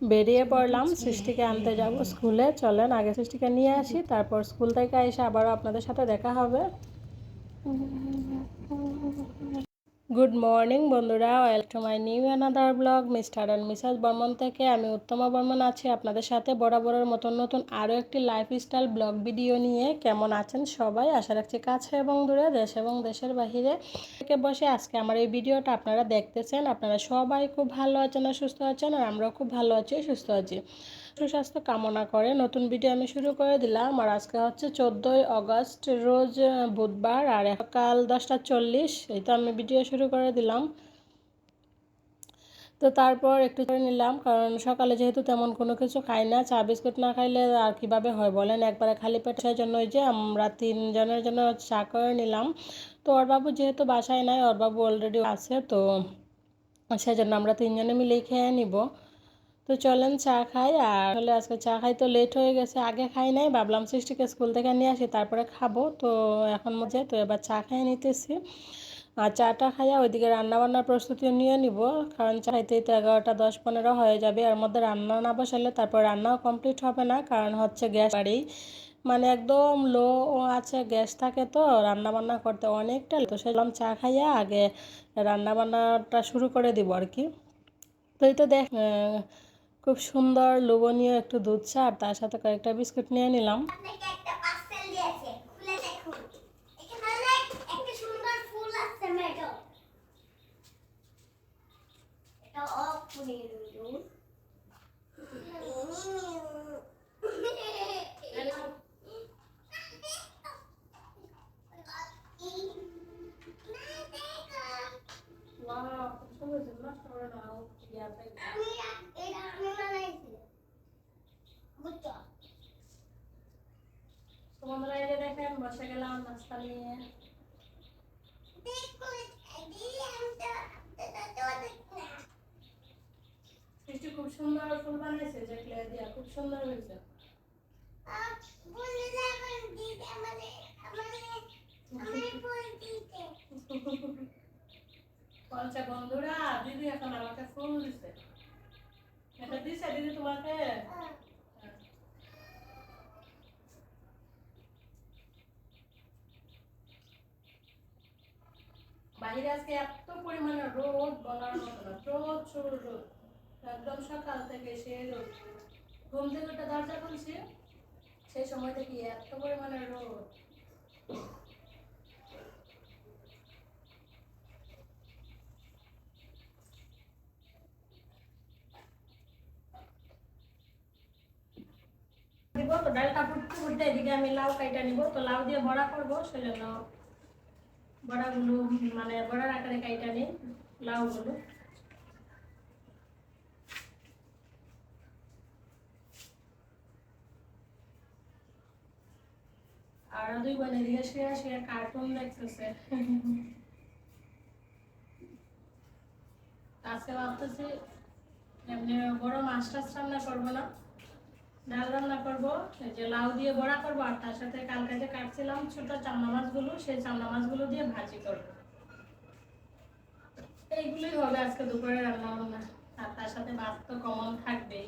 বেরিয়ে পড়লাম সৃষ্টিকে আনতে যাব স্কুলে চলেন আগে সৃষ্টিকে নিয়ে আসি তারপর স্কুল থেকে এসে আবারও আপনাদের সাথে দেখা হবে। গুড মর্নিং বন্ধুরা। Welcome to my new another blog mister and missus Barman থেকে। আমি উত্তমা বর্মন আছি আপনাদের সাথে বরাবরের মতন নতুন আরও একটি লাইফস্টাইল ব্লগ ভিডিও নিয়ে। কেমন আছেন সবাই? আশা রাখছি কাছে এবং দূরে, দেশ এবং দেশের বাহিরে। থেকে বসে আজকে আমার এই ভিডিওটা আপনারা দেখতেছেন। আপনারা সবাই খুব ভালো আছেন আর সুস্থ আছেন, আর আমরাও খুব ভালো আছি, সুস্থ আছি। সুস্বাস্থ্য কামনা করে। নতুন ভিডিও আমি শুরু করে দিলাম। আর আজকে হচ্ছে চোদ্দোই অগস্ট, রোজ বুধবার আর সকাল দশটা চল্লিশ। এই তো আমি ভিডিও শুরু করে দিলাম। তো তারপর একটু করে নিলাম, কারণ সকালে যেহেতু তেমন কোনো কিছু খাই না, চা, বিস্কুট না খাইলে আর কীভাবে হয় বলেন? একবারে খালি পেট সেই জন্য ওই যে আমরা তিনজনের জন্য চা করে নিলাম। তো বাবু যেহেতু বাসায় নাই বাবু অলরেডি আছে, তো সেজন্য আমরা তিনজনে মিলেই খেয়ে নিব। তো চলেন চা খাই। আর আসলে আজকে চা খাই তো লেট হয়ে গেছে, আগে খাই নাই। ভাবলাম সৃষ্টিকে স্কুল থেকে নিয়ে আসি, তারপরে খাব। তো এখন মজা, তো এবার চা খাই নিতেছি। আর চাটা খাইয়া ওইদিকে রান্নাবান্নার প্রস্তুতিও নিয়ে নিব। কারণ চা খাইতেই তো এগারোটা, দশ, পনেরো হয়ে যাবে। এর মধ্যে রান্না না বসালে তারপর রান্নাও কমপ্লিট হবে না। কারণ হচ্ছে গ্যাস বাড়ি। মানে একদম লো আছে, গ্যাস থাকে তো রান্না বান্না করতে অনেকটা তো সেরকম চা খাইয়া আগে রান্না বান্নাটা শুরু করে দিব আর কি। তো এই তো দেখ খুব সুন্দর লোভনীয় একটু দুধ চা আর তার সাথে কয়েকটা বিস্কুট নিয়ে নিলাম। আপনাকে একটা পার্সেল দিয়েছে খুলে দেখুন। এখানে অনেক একটা সুন্দর ফুল আছে ম্যাডাম এটা অফ করে দিন এটা আমি বানাইছি বুঝছ তোমাদের এই যে দেখেন বসে গেলাম খুব সুন্দর ফুল বানিয়েছে যে ক্লে দিয়া খুব সুন্দর হয়েছে আহ, বলে যাবেন দিদি আমাদের আমাদের আমাদের ফুল দিতে বলছে বন্ধুরা দিদি এখন আমাকে ফুল দিছে এটা দিছে দিদি তোমাকে আহ, বাইরে আজকে এত পরিমাণে রোদ বলার মতো না, প্রচুর রোদ। একদম সকাল থেকে সে রোদ। ঘুম থেকে একটা দরজা খুলছি সেই সময় থেকে এত পরিমাণে রোদ। তো, ডালটা ফুটতে ফুটতে এদিকে আমি লাউ কাইটা নিব, তো লাউ দিয়ে বড়া করব, সেজন্য বড়াগুলো মানে বড়ার আকারে কাইটা নিই, লাউগুলো। আর দুই বোনে দিয়ে শুয়ে শুয়ে কার্টুন দেখতেছে। আজকে ভাবতেছি, এমনি বড় মাছ টাছ রান্না করব না। ডাল রান্না করব, এই যে লাউ দিয়ে বড়া করব, আর তার সাথে কালকে যে কাটছিলাম ছোট চামড়া মাছগুলো, সেই চামড়া মাছগুলো দিয়ে ভাজি করব। এইগুলোই হবে আজকে দুপুরে রান্না বান্না আর তার সাথে ভাত তো কমন থাকবেই।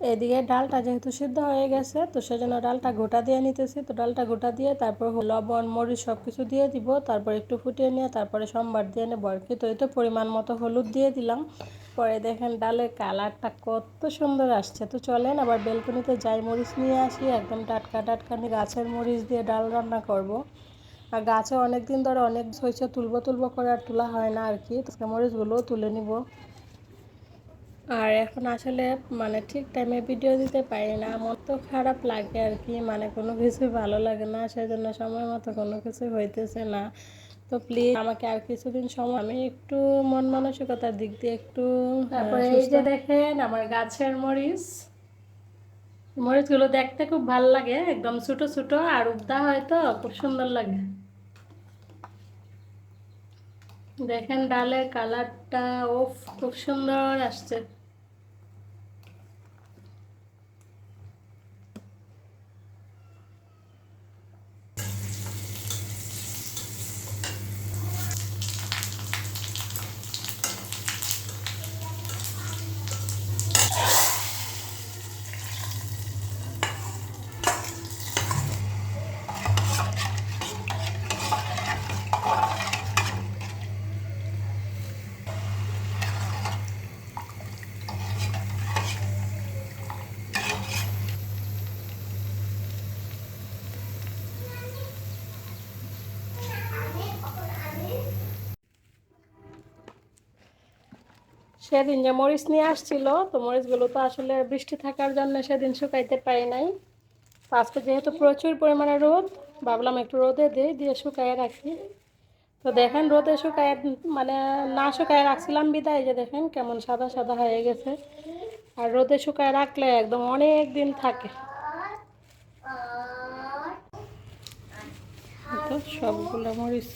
এদিকে ডালটা যেহেতু সিদ্ধ হয়ে গেছে, তো সেজন্য ডালটা গোটা দিয়ে নিতেছি। তো ডালটা গোটা দিয়ে তারপর লবণ, মরিচ সব কিছু দিয়ে দিব। তারপর একটু ফুটিয়ে নিয়ে তারপরে সোমবার দিয়ে নেব আর কি। তো এই তো পরিমাণ মতো হলুদ দিয়ে দিলাম। পরে দেখেন ডালের কালারটা কত সুন্দর আসছে। তো চলেন আবার বেলকনিতে যাই মরিচ নিয়ে আসি। একদম টাটকা টাটকা নিয়ে গাছের মরিচ দিয়ে ডাল রান্না করব। আর গাছে অনেক দিন ধরে অনেক হয়েছে তুলবো তুলবো করে আর তোলা হয় না আর কি। তো মরিচগুলোও তুলে নিব। আর এখন আসলে মানে ঠিক টাইমে ভিডিও দিতে পারি না। আমার তো খারাপ লাগে আর কি মানে কোনো কিছু ভালো লাগে না সেজন্য সময় মতো কোনো কিছু হইতেছে না। তো প্লিজ আমাকে আর কিছুদিন সময় আমি একটু মন মানসিকতার দিক দিয়ে একটু তারপরে এই যে দেখেন আমার গাছের মরিচ। মরিচগুলো দেখতে খুব ভালো লাগে একদম ছোট ছোট আর উবদা হয় তো খুব সুন্দর লাগে। দেখেন ডালের কালারটা ওফ খুব সুন্দর আসছে। সেদিন যে মরিচ নিয়ে আসছিল, তো মরিচগুলো তো আসলে বৃষ্টি থাকার জন্য সেদিন শুকাইতে পারি নাই। তো আজকে যেহেতু প্রচুর পরিমাণে রোদ, ভাবলাম একটু রোদে দিই, দিয়ে শুকায় রাখি। তো দেখেন রোদে শুকায় মানে না শুকায় রাখছিলাম বিদায় যে দেখেন কেমন সাদা সাদা হয়ে গেছে। আর রোদে শুকায় রাখলে একদম অনেক দিন থাকে। সবগুলো মরিচ।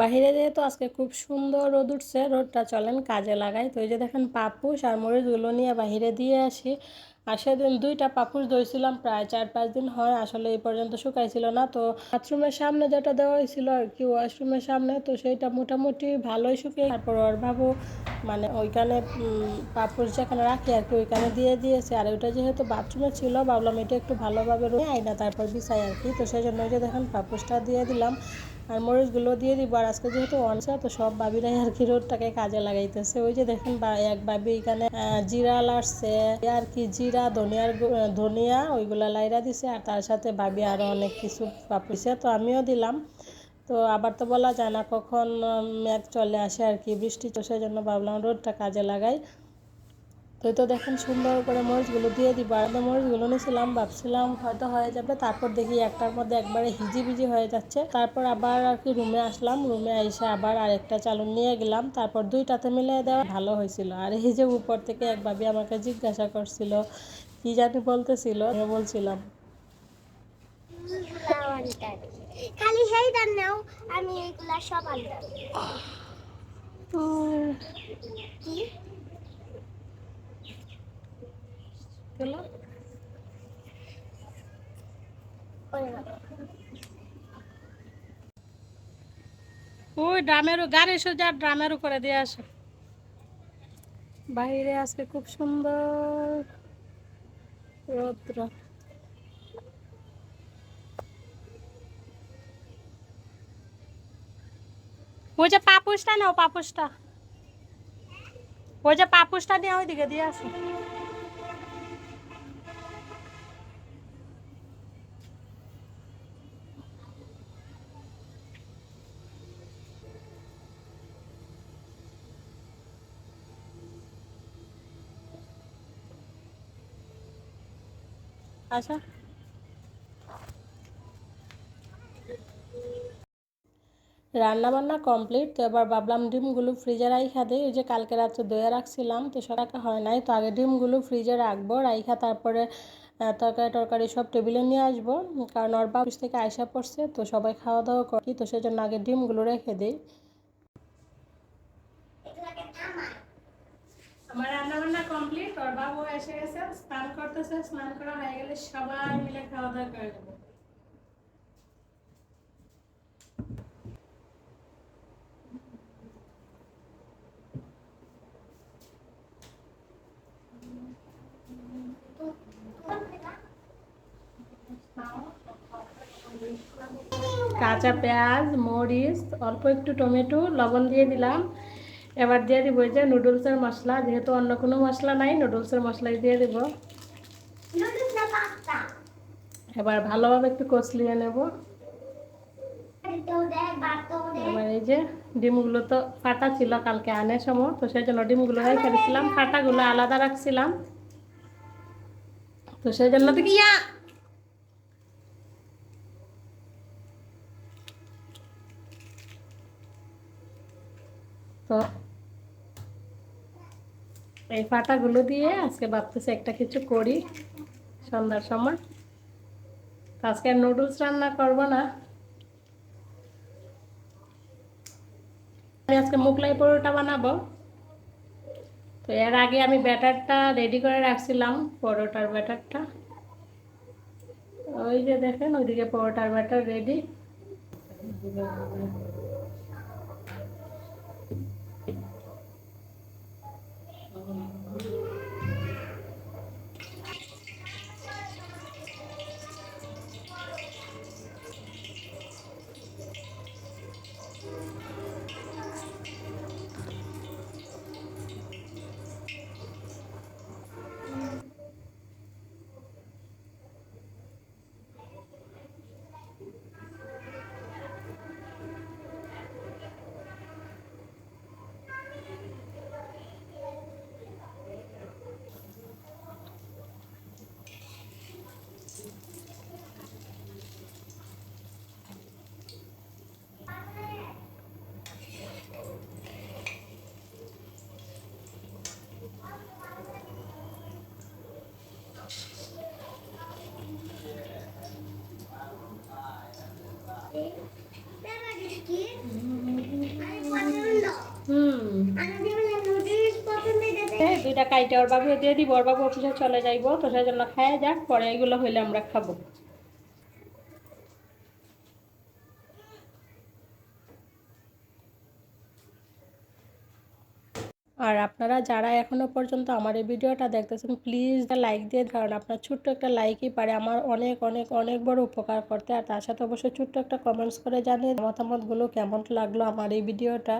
বাহিরে যেহেতু আজকে খুব সুন্দর রোদ উঠছে, রোদটা চলেন কাজে লাগাই। তো এই যে দেখেন পাপুস আর মরিচগুলো নিয়ে বাহিরে দিয়ে আসি। আর সেদিন দুইটা পাপুস ধুইছিলাম প্রায় চার পাঁচ দিন হয়, আসলে এই পর্যন্ত শুকাইছিল না। তো বাথরুমের সামনে যেটা দেওয়া হয়েছিল আর কি, ওয়াশরুমের সামনে, তো সেইটা মোটামুটি ভালোই শুকিয়ে তারপর ওর বাবু মানে ওইখানে পাপুস যেখানে রাখি আর কি, ওইখানে দিয়ে দিয়েছে। আর ওইটা যেহেতু বাথরুমে ছিল, ভাবলাম এটা একটু ভালোভাবে রয়ে আই না তারপর বিছাই আর কি। তো সেই জন্য ওই যে দেখেন পাপুসটা দিয়ে দিলাম। আর মরিচগুলো দিয়ে দিব। আর আজকে যেহেতু অনসা তো সব বাবিরাই আর কি রোডটাকে কাজে লাগাইতেছে। ওই যে দেখেন এক বাবি এখানে জিরা লাড়ছে। আর কি জিরা, ধনিয়ার ধনিয়া, ওইগুলা লাইরা দিছে। আর তার সাথে বাবি আরও অনেক কিছু পাপিছে, তো আমিও দিলাম। তো আবার তো বলা যায় না কখন মেঘ চলে আসে আর কি, বৃষ্টি সেই জন্য ভাবলাম রোডটা কাজে লাগাই। তো তো দেখেন সুন্দর করে মরিচগুলো দিয়ে দিব। আর আমি মরিচগুলো নিয়েছিলাম ভাবছিলাম হয়তো হয়ে যাবে। তারপর দেখি একটার মধ্যে একবারে হিজি বিজি হয়ে যাচ্ছে। তারপর আবার আর কি রুমে আসলাম। রুমে এসে আবার আরেকটা চালন নিয়ে গেলাম। তারপর দুইটাতে মিলে দেওয়া ভালো হয়েছিল। আর এই যে উপর থেকে এক ভাবি আমাকে জিজ্ঞাসা করছিল কি জানি বলতেছিল বলছিলাম খালি সেইটা নাও আমি সব আনতাম কি? ওই ড্রামেরও গাড়ি সোজা ড্রামের উপরে দিয়ে আসো। বাইরে আজকে খুব সুন্দর রৌদ্র। ওই যে পাপুসটা নাও পাপুসটা। ওই যে পাপুসটা নিয়ে ওইদিকে দিয়ে আসো। আচ্ছা। রান্না বান্না কমপ্লিট তো এবার ভাবলাম ডিমগুলো ফ্রিজে রাইখা দিই। ওই যে কালকে রাত্রে দইয়ে রাখছিলাম, তো সকালে হয় নাই। তো আগে ডিমগুলো ফ্রিজে রাখব, রাইখা তারপরে তরকারি টরকারি সব টেবিলে নিয়ে আসব। কারণ ওর বাবু থেকে আয়সা পড়ছে, তো সবাই খাওয়া দাওয়া করি তো সেজন্য আগে ডিমগুলো রেখে দিই। আমার রান্না বান্না কমপ্লিট ওর বাবু এসে গেছে, স্নান করতেছে, স্নান করা হয়ে গেলে সবাই মিলে খাওয়া দাওয়া করে দেবো কাঁচা পেঁয়াজ, মরিচ, অল্প একটু টমেটো, লবণ দিয়ে দিলাম। এবার দিয়ে দিব এই যে নুডলসের মশলা যেহেতু অন্য কোনো মশলা নাই নুডলসের মশলাই দিয়ে দিব। এবার ভালোভাবে একটু কষলিয়ে নেব। এবার এই যে ডিমগুলো তো ফাটা ছিল কালকে আনার সময় তো সেই জন্য ডিমগুলো রেখে দিয়েছিলাম ফাটাগুলো আলাদা রাখছিলাম। তো সেই জন্য তো কি এই ফাটাগুলো দিয়ে আজকে ভাবতেছি একটা কিছু করি সন্ধ্যার সময়। তো আজকে নুডলস রান্না করব না। আমি আজকে মুগলাই পরোটা বানাবো। তো এর আগে আমি ব্যাটারটা রেডি করে রাখছিলাম, পরোটার ব্যাটারটা। ওই যে দেখেন, ওইদিকে পরোটার ব্যাটার রেডি। কাইটে, ওর বাবু দিয়ে দিব, ওর বাবু অফিসে চলে যাইবো, তো সেই জন্য খাইয়া যাক, পরে এগুলো হইলে আমরা খাব। আর আপনারা যারা এখনও পর্যন্ত আমার এই ভিডিওটা দেখতেছেন প্লিজ লাইক দিয়ে কারণ আপনার ছোট্ট একটা লাইকই পারে, আমার অনেক অনেক অনেক বড় উপকার করতে, আর তার সাথে অবশ্যই ছোট্ট একটা কমেন্টস করে জানিয়ে মতামতগুলো কেমন লাগল আমার এই ভিডিওটা।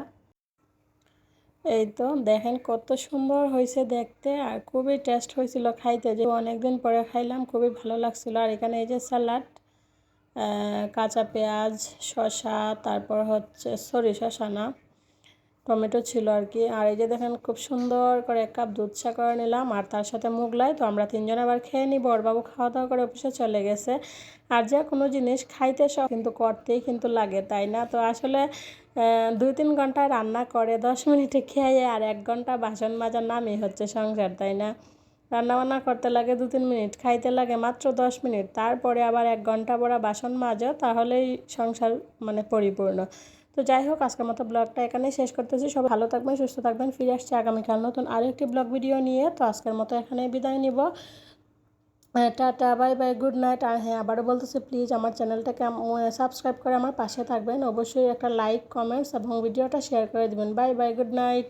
এই তো দেখেন কত সুন্দর হয়েছে দেখতে, আর খুবই টেস্ট হয়েছিল খাইতে। যে অনেকদিন পরে খাইলাম, খুবই ভালো লাগছিল। আর এখানে এই যে স্যালাড কাঁচা পেঁয়াজ, শসা, তারপর হচ্ছে সরি শসা না, টমেটো ছিল আর কি। আর এই যে দেখেন খুব সুন্দর করে এক কাপ দুধ চা করে নিলাম, আর তার সাথে মুগলাই তো আমরা তিনজন আবার খেয়ে নিই বরবাবু খাওয়া দাওয়া করে অফিসে চলে গেছে। আর যে কোনো জিনিস খাইতে সব কিন্তু করতেই কিন্তু লাগে, তাই না? তো আসলে দুই তিন ঘন্টায় রান্না করে, দশ মিনিটে খেয়ে আর এক ঘণ্টা বাসন মাজার নামই হচ্ছে সংসার, তাই না? রান্নাবান্না করতে লাগে দু তিন মিনিট, খাইতে লাগে মাত্র দশ মিনিট, তারপরে আবার এক ঘণ্টা পরে বাসন মাজো, তাহলেই সংসার মানে পরিপূর্ণ। তো যাই হোক, আজকের মতো ব্লগটা এখানেই শেষ করতেছি। সবাই ভালো থাকবেন, সুস্থ থাকবেন, ফিরে আসছি আগামীকাল নতুন আরেকটি ব্লগ ভিডিও নিয়ে। তো আজকের মতো এখানেই বিদায় নিব। Tata, bye bye, good night. আর হ্যাঁ আবারও বলতেছি প্লিজ আমার চ্যানেলটাকে সাবস্ক্রাইব করে আমার পাশে থাকবেন। অবশ্যই একটা লাইক কমেন্টস এবং ভিডিওটা শেয়ার করে দেবেন। Bye bye, good night.